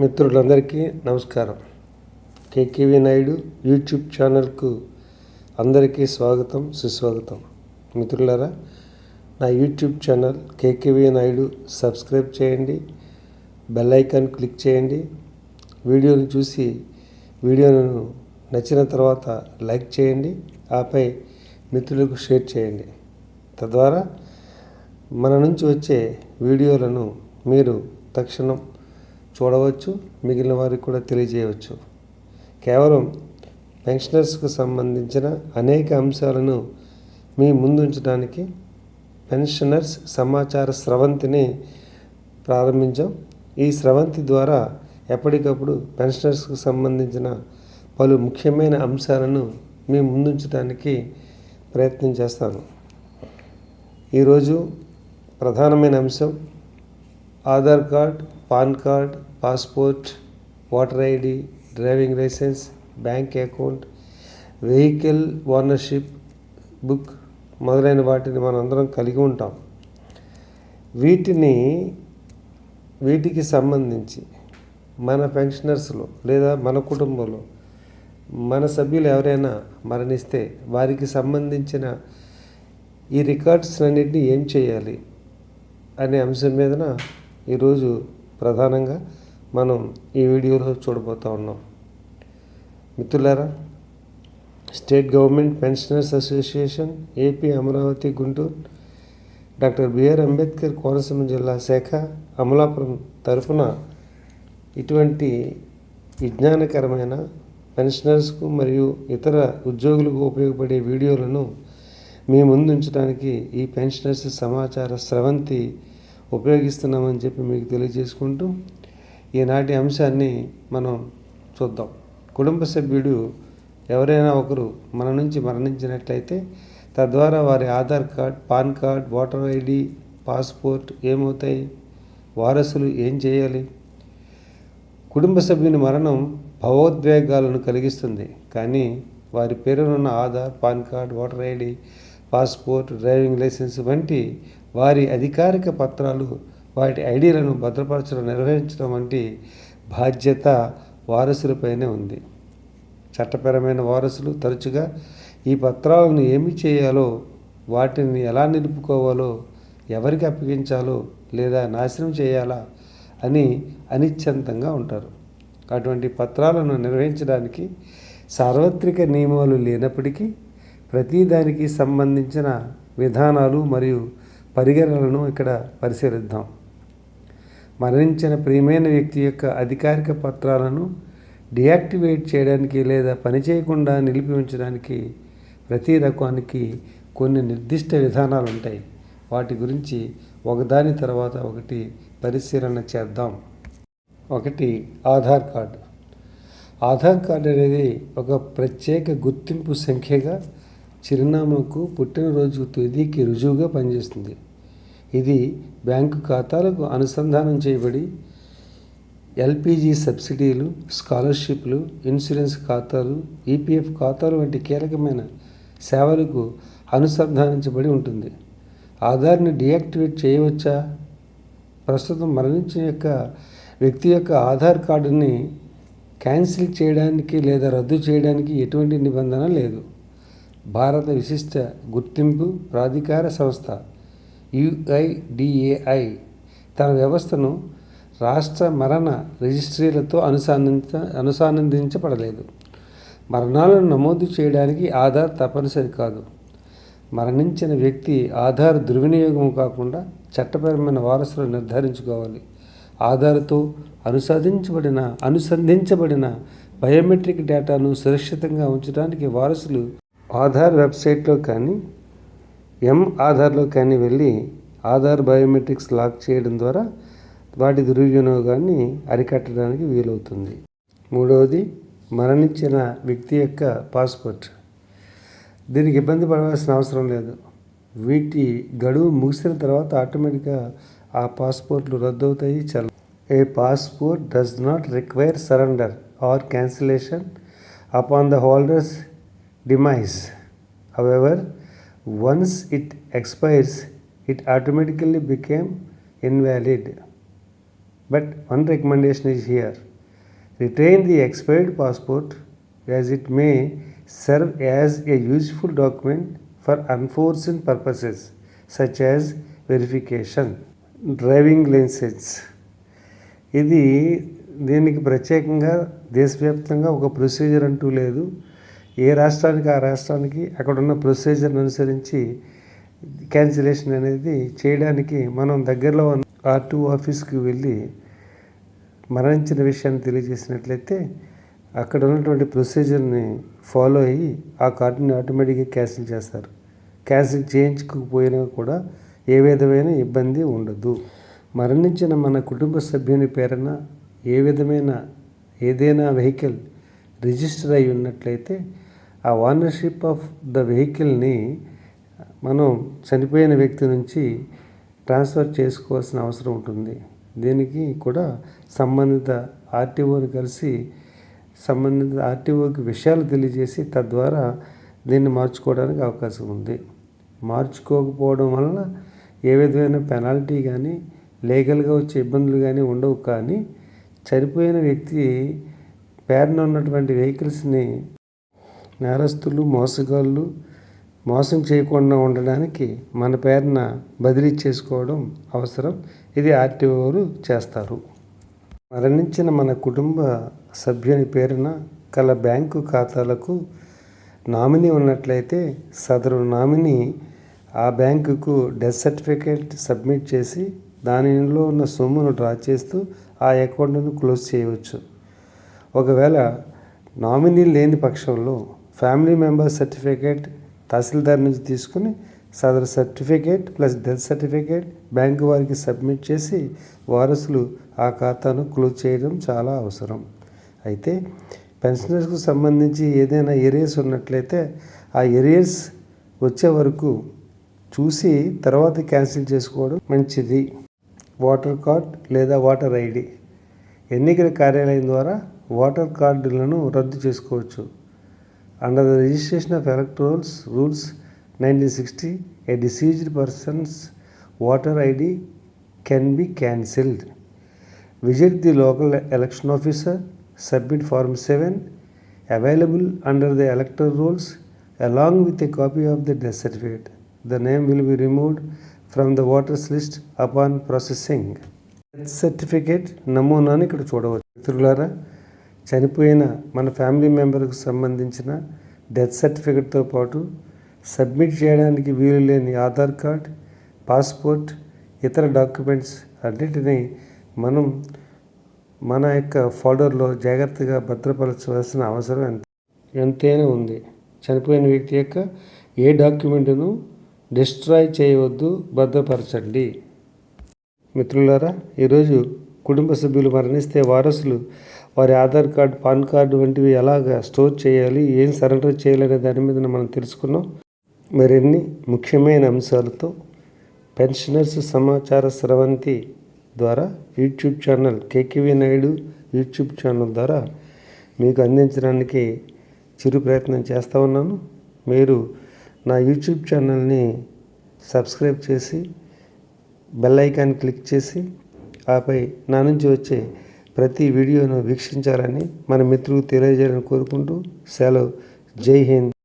మిత్రులందరికీ నమస్కారం. KKV Naidu YouTube ఛానల్కు అందరికీ స్వాగతం సుస్వాగతం. మిత్రులారా నా YouTube channel KKV Naidu subscribe చేయండి బెల్ ఐకాన్ క్లిక్ చేయండి. వీడియోను చూసి వీడియోను నచ్చిన తర్వాత లైక్ చేయండి ఆపై మిత్రులకు షేర్ చేయండి. తద్వారా మన నుంచి వచ్చే వీడియోలను మీరు తక్షణం చూడవచ్చు మిగిలిన వారికి కూడా తెలియజేయవచ్చు. కేవలం పెన్షనర్స్కు సంబంధించిన అనేక అంశాలను మీ ముందుంచడానికి పెన్షనర్స్ సమాచార స్రవంతిని ప్రారంభించాం. ఈ స్రవంతి ద్వారా ఎప్పటికప్పుడు పెన్షనర్స్కు సంబంధించిన పలు ముఖ్యమైన అంశాలను మీ ముందుంచడానికి ప్రయత్నం చేస్తాను. ఈరోజు ప్రధానమైన అంశం Aadhaar card PAN card passport voter ID driving licence bank account vehicle ownership book మొదలైన వాటిని మనందరం కలిగి ఉంటాం. వీటిని వీటికి సంబంధించి మన పెన్షనర్స్లో లేదా మన కుటుంబంలో మన సభ్యులు ఎవరైనా మరణిస్తే వారికి సంబంధించిన ఈ రికార్డ్స్ అన్నింటినీ ఏం చేయాలి అనే అంశం మీదన ఈరోజు ప్రధానంగా మనం ఈ వీడియోలో చూడబోతూ ఉన్నాం. మిత్రులారా state government pensioners association AP Amaravati Guntur doctor BR Ambedkar Konaseema జిల్లా శాఖ అమలాపురం తరఫున ఇటువంటి విజ్ఞానకరమైన పెన్షనర్స్కు మరియు ఇతర ఉద్యోగులకు ఉపయోగపడే వీడియోలను మీ ముందుంచడానికి ఈ పెన్షనర్స్ సమాచార స్రవంతి ఉపయోగిస్తున్నామని చెప్పి మీకు తెలియజేసుకుంటూ ఈనాటి అంశాన్ని మనం చూద్దాం. కుటుంబ సభ్యుడు ఎవరైనా ఒకరు మన నుంచి మరణించినట్లయితే తద్వారా వారి Aadhaar card PAN card voter ID passport ఏమవుతాయి? వారసులు ఏం చేయాలి? కుటుంబ సభ్యుని మరణం భావోద్వేగాలను కలిగిస్తుంది. కానీ వారి పేరునున్న Aadhaar PAN card voter ID passport driving licence వంటి వారి అధికారిక పత్రాలు వాటి ఐడీలను భద్రపరచడం నిర్వహించడం వంటి బాధ్యత వారసులపైనే ఉంది. చట్టపరమైన వారసులు తరచుగా ఈ పత్రాలను ఏమి చేయాలో వాటిని ఎలా నిలుపుకోవాలో ఎవరికి అప్పగించాలో లేదా నాశనం చేయాలా అని అనిశ్చంతంగా ఉంటారు. అటువంటి పత్రాలను నిర్వహించడానికి సార్వత్రిక నియమాలు లేనప్పటికీ ప్రతిదానికి సంబంధించిన విధానాలు మరియు పరిగణనలను ఇక్కడ పరిశీలిద్దాం. మరణించిన ప్రియమైన వ్యక్తి యొక్క అధికారిక పత్రాలను డియాక్టివేట్ చేయడానికి లేదా పనిచేయకుండా నిలిపి ఉంచడానికి ప్రతి రకానికి కొన్ని నిర్దిష్ట విధానాలు ఉంటాయి. వాటి గురించి ఒకదాని తర్వాత ఒకటి పరిశీలన చేద్దాం. ఒకటి ఆధార్ కార్డు. ఆధార్ కార్డు అనేది ఒక ప్రత్యేక గుర్తింపు సంఖ్యగా చిరునామాకు పుట్టినరోజు తేదీకి రుజువుగా పనిచేస్తుంది. ఇది బ్యాంకు ఖాతాలకు అనుసంధానం చేయబడి ఎల్పిజి సబ్సిడీలు స్కాలర్షిప్లు ఇన్సూరెన్స్ ఖాతాలు ఈపీఎఫ్ ఖాతాలు వంటి కీలకమైన సేవలకు అనుసంధానించబడి ఉంటుంది. ఆధార్ని డియాక్టివేట్ చేయవచ్చా? ప్రస్తుతం మరణించిన యొక్క వ్యక్తి యొక్క ఆధార్ కార్డుని క్యాన్సిల్ చేయడానికి లేదా రద్దు చేయడానికి ఎటువంటి నిబంధన లేదు. భారత విశిష్ట గుర్తింపు ప్రాధికార సంస్థ యుఐడిఏఐ తన వ్యవస్థను రాష్ట్ర మరణ రిజిస్ట్రీలతో అనుసంధించ అనుసంధించబడలేదు. మరణాలను నమోదు చేయడానికి ఆధార్ తప్పనిసరి కాదు. మరణించిన వ్యక్తి ఆధార్ దుర్వినియోగం కాకుండా చట్టపరమైన వారసులు నిర్ధారించుకోవాలి. ఆధార్తో అనుసాధించబడిన అనుసంధించబడిన బయోమెట్రిక్ డేటాను సురక్షితంగా ఉంచడానికి వారసులు ఆధార్ వెబ్సైట్లో కానీ ఎం ఆధార్లో కానీ వెళ్ళి ఆధార్ బయోమెట్రిక్స్ లాక్ చేయడం ద్వారా వాటి దుర్వినియోగాన్ని అరికట్టడానికి వీలవుతుంది. మూడవది మరణించిన వ్యక్తి యొక్క పాస్పోర్ట్. దీనికి ఇబ్బంది పడవలసిన అవసరం లేదు. వీటి గడువు ముగిసిన తర్వాత ఆటోమేటిక్గా ఆ పాస్పోర్ట్లు రద్దవుతాయి చల్. A passport does not require surrender or cancellation upon the holder's demise. However once it expires it automatically became invalid But one recommendation is here retain the expired passport as it may serve as a useful document for unforeseen purposes such as verification, driving license. ఇది దీనికి ప్రత్యేకంగా దేశవ్యాప్తంగా ఒక procedure అంటూ లేదు ఏ రాష్ట్రానికి ఆ రాష్ట్రానికి అక్కడ ఉన్న ప్రొసీజర్ని అనుసరించి క్యాన్సిలేషన్ అనేది చేయడానికి మనం దగ్గరలో ఉన్న ఆర్టీఓ ఆఫీస్కి వెళ్ళి మరణించిన విషయాన్ని తెలియజేసినట్లయితే అక్కడ ఉన్నటువంటి ప్రొసీజర్ని ఫాలో అయ్యి ఆ కార్డుని ఆటోమేటిక్గా క్యాన్సిల్ చేస్తారు. క్యాన్సిల్ చేయించకపోయినా కూడా ఏ విధమైన ఇబ్బంది ఉండదు. మరణించిన మన కుటుంబ సభ్యుని పేరున ఏ విధమైన ఏదైనా వెహికల్ రిజిస్టర్ అయి ఉన్నట్లయితే ఆ ఓనర్షిప్ ఆఫ్ ద వెహికల్ని మనం చనిపోయిన వ్యక్తి నుంచి ట్రాన్స్ఫర్ చేసుకోవాల్సిన అవసరం ఉంటుంది. దీనికి కూడా సంబంధిత ఆర్టీఓని కలిసి సంబంధిత ఆర్టీఓకి విషయాలు తెలియజేసి తద్వారా దీన్ని మార్చుకోవడానికి అవకాశం ఉంది. మార్చుకోకపోవడం వలన ఏ విధమైన పెనాల్టీ కానీ లీగల్గా వచ్చే ఇబ్బందులు కానీ ఉండవు. కానీ చనిపోయిన వ్యక్తి పేరున ఉన్నటువంటి వెహికల్స్ని నేరస్తులు మోసగాళ్ళు మోసం చేయకుండా ఉండడానికి మన పేరున బదిలీ చేసుకోవడం అవసరం. ఇది ఆర్టీఓలు చేస్తారు. మరణించిన మన కుటుంబ సభ్యుని పేరున కల బ్యాంకు ఖాతాలకు నామినీ ఉన్నట్లయితే సదరు నామినీ ఆ బ్యాంకుకు డెత్ సర్టిఫికేట్ సబ్మిట్ చేసి దానిలో ఉన్న సొమ్మును డ్రా చేస్తూ ఆ అకౌంట్ను క్లోజ్ చేయవచ్చు. ఒకవేళ నామినీ లేని పక్షంలో ఫ్యామిలీ మెంబర్ సర్టిఫికేట్ తహసీల్దార్ నుంచి తీసుకుని సదరు certificate plus death certificate bank వారికి సబ్మిట్ చేసి వారసులు ఆ ఖాతాను క్లోజ్ చేయడం చాలా అవసరం. అయితే పెన్షనర్స్కు సంబంధించి ఏదైనా ఏరియర్స్ ఉన్నట్లయితే ఆ ఏరియర్స్ వచ్చే వరకు చూసి తర్వాత క్యాన్సిల్ చేసుకోవడం మంచిది. ఓటర్ కార్డ్ లేదా ఓటర్ ఐడి. ఎన్నికల కార్యాలయం ద్వారా ఓటర్ కార్డులను రద్దు చేసుకోవచ్చు. Under the registration of electors rules nineteen sixty a deceased persons voter ID can be cancelled visit the local election officer submit form seven available under the elector rules along with a copy of the death certificate the name will be removed from the voters list upon processing death certificate నమూనాను ఇక్కడ చూడవచ్చు. మిత్రులారా చనిపోయిన మన family మెంబర్కి సంబంధించిన death సర్టిఫికేట్తో పాటు submit చేయడానికి వీలు లేని ఆధార్ కార్డ్ పాస్పోర్ట్ ఇతర డాక్యుమెంట్స్ అన్నిటినీ మనం మన యొక్క ఫోల్డర్లో జాగ్రత్తగా భద్రపరచవలసిన అవసరం ఎంత ఎంతైనా ఉంది. చనిపోయిన వ్యక్తి యొక్క ఏ డాక్యుమెంట్ను డిస్ట్రాయ్ చేయవద్దు భద్రపరచండి. మిత్రులారా ఈరోజు కుటుంబ సభ్యులు మరణిస్తే వారసులు వారి ఆధార్ కార్డ్ పాన్ కార్డు వంటివి ఎలాగ స్టోర్ చేయాలి ఏం సరెండర్ చేయాలనే దాని మీద మనం తెలుసుకున్నాం. మరిన్ని ముఖ్యమైన అంశాలతో పెన్షనర్స్ సమాచార స్రవంతి ద్వారా YouTube channel KKV Naidu YouTube channel ద్వారా మీకు అందించడానికి చిరు ప్రయత్నం చేస్తూ ఉన్నాను. మీరు నా యూట్యూబ్ ఛానల్ని సబ్స్క్రైబ్ చేసి బెల్ ఐకాన్ క్లిక్ చేసి ఆపై నా నుంచి వచ్చే ప్రతి వీడియోను వీక్షించాలని మన మిత్రులకు తెలియజేయాలని కోరుకుంటూ సెలవు. జై హింద్.